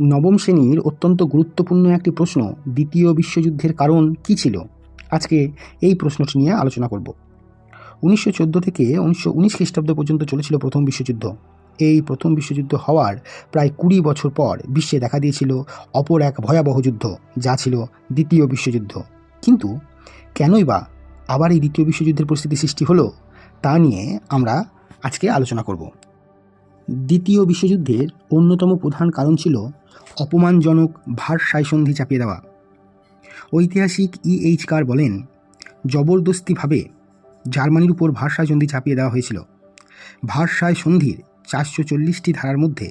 নবম শ্রেণির অত্যন্ত গুরুত্বপূর্ণ একটি প্রশ্ন, দ্বিতীয় বিশ্বযুদ্ধের কারণ কী ছিল? আজকে এই প্রশ্নটি নিয়ে আলোচনা করব। উনিশশো চোদ্দ থেকে উনিশশো উনিশ খ্রিস্টাব্দ পর্যন্ত চলেছিল প্রথম বিশ্বযুদ্ধ। এই প্রথম বিশ্বযুদ্ধ হওয়ার প্রায় কুড়ি বছর পর বিশ্বে দেখা দিয়েছিল অপর এক ভয়াবহ যুদ্ধ, যা ছিল দ্বিতীয় বিশ্বযুদ্ধ। কিন্তু কেনই বা আবার এই দ্বিতীয় বিশ্বযুদ্ধের পরিস্থিতি সৃষ্টি হলো, তা নিয়ে আমরা আজকে আলোচনা করব। দ্বিতীয় বিশ্বযুদ্ধের অন্যতম প্রধান কারণ ছিল অপমানজনক ভারসাই সন্ধি চাপিয়ে দেওয়া। ঐতিহাসিক ই এইচ কার বলেন, জবরদস্তিভাবে জার্মানির উপর ভারসাই সন্ধি চাপিয়ে দেওয়া হয়েছিল। ভারসাই সন্ধির চারশো চল্লিশটি ধারার মধ্যে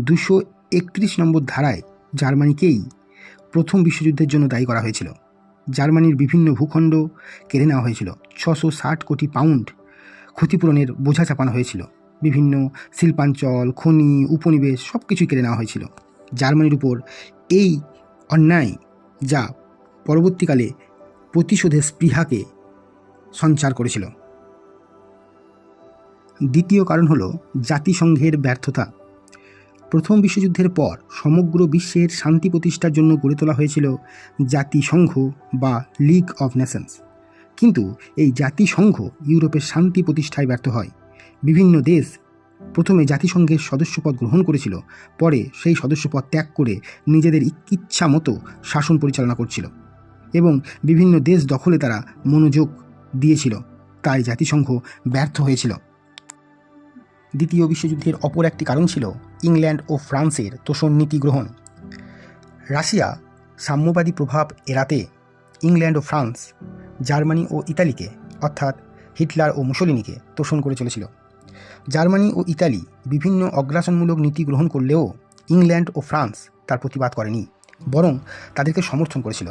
দুশো একত্রিশ নম্বর ধারায় জার্মানিকেই প্রথম বিশ্বযুদ্ধের জন্য দায়ী করা হয়েছিল। জার্মানির বিভিন্ন ভূখণ্ড কেড়ে নেওয়া হয়েছিল। ছশো ষাট কোটি পাউন্ড ক্ষতিপূরণের বোঝা চাপানো হয়েছিল। বিভিন্ন শিল্পাঞ্চল, খনি, উপনিবেশ সব কিছুই কেড়ে নেওয়া হয়েছিল। জার্মানির উপর এই অন্যায় যা পরবর্তীকালে প্রতিশোধের স্পৃহাকে সঞ্চার করেছিল। দ্বিতীয় কারণ হলো জাতিসংঘের ব্যর্থতা। প্রথম বিশ্বযুদ্ধের পর সমগ্র বিশ্বের শান্তি প্রতিষ্ঠার জন্য গড়ে তোলা হয়েছিল জাতিসংঘ বা লিগ অফ নেশনস কিন্তু এই জাতিসংঘ ইউরোপের শান্তি প্রতিষ্ঠায় ব্যর্থ হয়। বিভিন্ন দেশ প্রথমে জাতিসংঘের সদস্যপদ গ্রহণ করেছিল, পরে সেই সদস্যপদ ত্যাগ করে নিজেদের ইচ্ছা মতো শাসন পরিচালনা করছিল এবং বিভিন্ন দেশ দখলে তারা মনোযোগ দিয়েছিল। তাই জাতিসংঘ ব্যর্থ হয়েছিল। দ্বিতীয় বিশ্বযুদ্ধের অপর একটি কারণ ছিল ইংল্যান্ড ও ফ্রান্সের তোষণ নীতি গ্রহণ। রাশিয়া সাম্যবাদী প্রভাব এড়াতে ইংল্যান্ড ও ফ্রান্স, জার্মানি ও ইতালিকে, অর্থাৎ হিটলার ও মুসলিনিকে, তোষণ করে চলেছিল। জার্মানি ও ইতালি বিভিন্ন অগ্রাসনমূলক নীতি গ্রহণ করলেও ইংল্যান্ড ও ফ্রান্স তার প্রতিবাদ করেনি, বরং তাদেরকে সমর্থন করেছিল।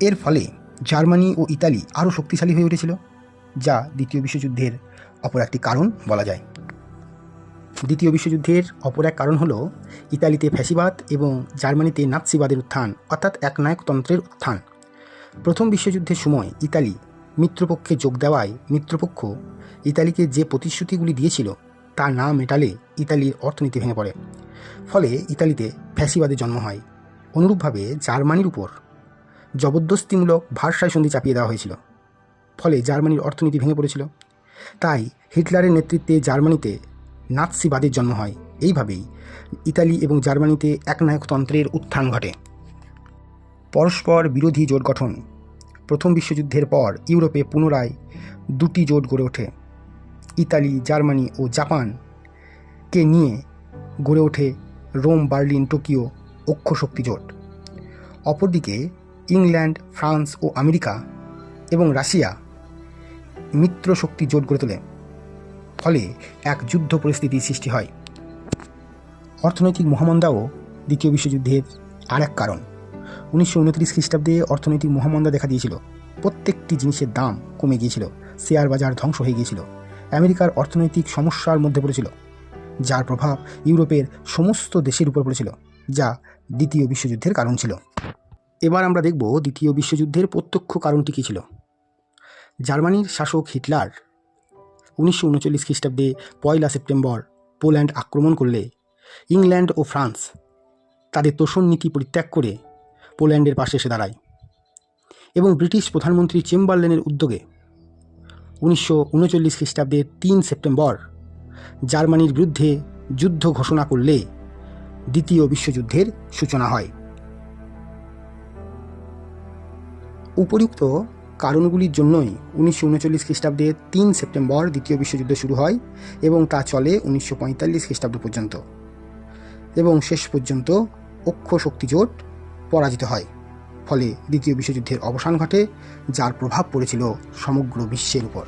এর ফলে জার্মানি ও ইতালি আরও শক্তিশালী হয়ে উঠেছিল, যা দ্বিতীয় বিশ্বযুদ্ধের অপর একটি কারণ বলা যায়। দ্বিতীয় বিশ্বযুদ্ধের অপর এক কারণ হল ইতালিতে ফ্যাসিবাদ এবং জার্মানিতে নাৎসিবাদের উত্থান, অর্থাৎ একনায়কতন্ত্রের উত্থান। প্রথম বিশ্বযুদ্ধের সময় ইতালি মিত্রপক্ষে যোগ দেওয়ায় মিত্রপক্ষ ইতালিকে যে প্রতিশ্রুতিগুলি দিয়েছিল তা না মেটালে ইতালির অর্থনীতি ভেঙে পড়ে। ফলে ইতালিতে ফ্যাসিবাদের জন্ম হয়। অনুরূপভাবে জার্মানির উপর জবরদস্তিমূলক ভারসায় সন্ধি চাপিয়ে দেওয়া হয়েছিল। ফলে জার্মানির অর্থনীতি ভেঙে পড়েছিল। তাই হিটলারের নেতৃত্বে জার্মানিতে নাৎসিবাদের জন্ম হয়। এইভাবেই ইতালি এবং জার্মানিতে একনায়কতন্ত্রের উত্থান ঘটে। পরস্পর বিরোধী জোট গঠন প্রথম বিশ্বযুদ্ধের পর ইউরোপে পুনরায় দুটি জোট গড়ে ওঠে, ইতালি, জার্মানি ও জাপানকে নিয়ে গড়ে ওঠে রোম, বার্লিন, টোকিও অক্ষশক্তি জোট। অপরদিকে ইংল্যান্ড, ফ্রান্স ও আমেরিকা এবং রাশিয়া মিত্র শক্তি জোট গড়ে তোলে, ফলে এক যুদ্ধ পরিস্থিতির সৃষ্টি হয়। অর্থনৈতিক মহামন্দাও দ্বিতীয় বিশ্বযুদ্ধের আর এক কারণ। উনিশশো উনত্রিশ খ্রিস্টাব্দে অর্থনৈতিক মহামন্দা দেখা দিয়েছিল। প্রত্যেকটি জিনিসের দাম কমে গিয়েছিল, শেয়ার বাজার ধ্বংস হয়ে গিয়েছিল, আমেরিকার অর্থনৈতিক সমস্যার মধ্যে পড়েছিল, যার প্রভাব ইউরোপের সমস্ত দেশের উপর পড়েছিল, যা দ্বিতীয় বিশ্বযুদ্ধের কারণ ছিল। এবার আমরা দেখব দ্বিতীয় বিশ্বযুদ্ধের প্রত্যক্ষ কারণটি কী ছিল। জার্মানির শাসক হিটলার উনিশশো উনচল্লিশ খ্রিস্টাব্দে পয়লা সেপ্টেম্বর পোল্যান্ড আক্রমণ করলে, ইংল্যান্ড ও ফ্রান্স তাদের তোষণ নীতি পরিত্যাগ করে পোল্যান্ডের পাশে এসে দাঁড়ায় এবং ব্রিটিশ প্রধানমন্ত্রী চেম্বারলেনের উদ্যোগে উনিশশো উনচল্লিশ খ্রিস্টাব্দের তিন সেপ্টেম্বর জার্মানির বিরুদ্ধে যুদ্ধ ঘোষণা করলে দ্বিতীয় বিশ্বযুদ্ধের সূচনা হয়। উপরিউক্ত কারণগুলির জন্যই উনিশশো উনচল্লিশ খ্রিস্টাব্দে তিন সেপ্টেম্বর দ্বিতীয় বিশ্বযুদ্ধ শুরু হয় এবং তা চলে উনিশশো পঁয়তাল্লিশ খ্রিস্টাব্দ পর্যন্ত এবং শেষ পর্যন্ত অক্ষ শক্তি জোট পরাজিত হয়। ফলে দ্বিতীয় বিশ্বযুদ্ধের অবসান ঘটে যার প্রভাব পড়েছিল সমগ্র বিশ্বের উপর।